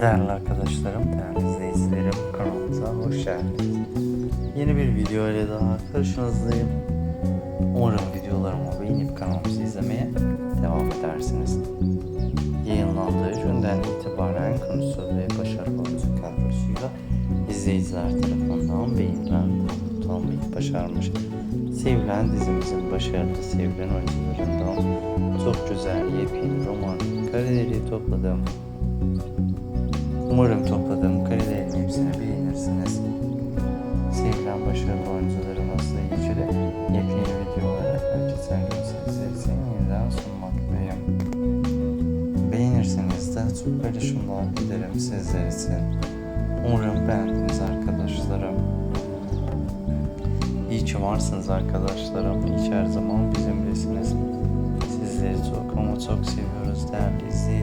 Değerli arkadaşlarım, değerli izleyicilerim, kanalımıza hoş geldiniz. Yeni bir video ile daha karşınızdayım. Umarım videolarımı beğenip kanalımızı izlemeye devam edersiniz. Yayınlandığı günden itibaren konusu ve başarılı oyuncu kadrosuyla izleyiciler tarafından beğenilen, tanımayı başarmış. Sevilen dizimizin başarılı sevilen oyuncularından çok güzel yepyeni romantik kareleri topladım. Umarım topladığım karelerin hepsini beğenirsiniz. Sevilen başarılı oyuncularımızla ilgili yepyeni videoları herkesten sizler için yeniden sunmaktayım. Beğenirseniz de çok paylaşımlar dilerim sizler için. Umarım beğendiniz arkadaşlarım. İyi ki varsınız arkadaşlarım. İyi her zaman bizimlesiniz. Sizleri çok ama çok seviyoruz değerli izleyicilerim.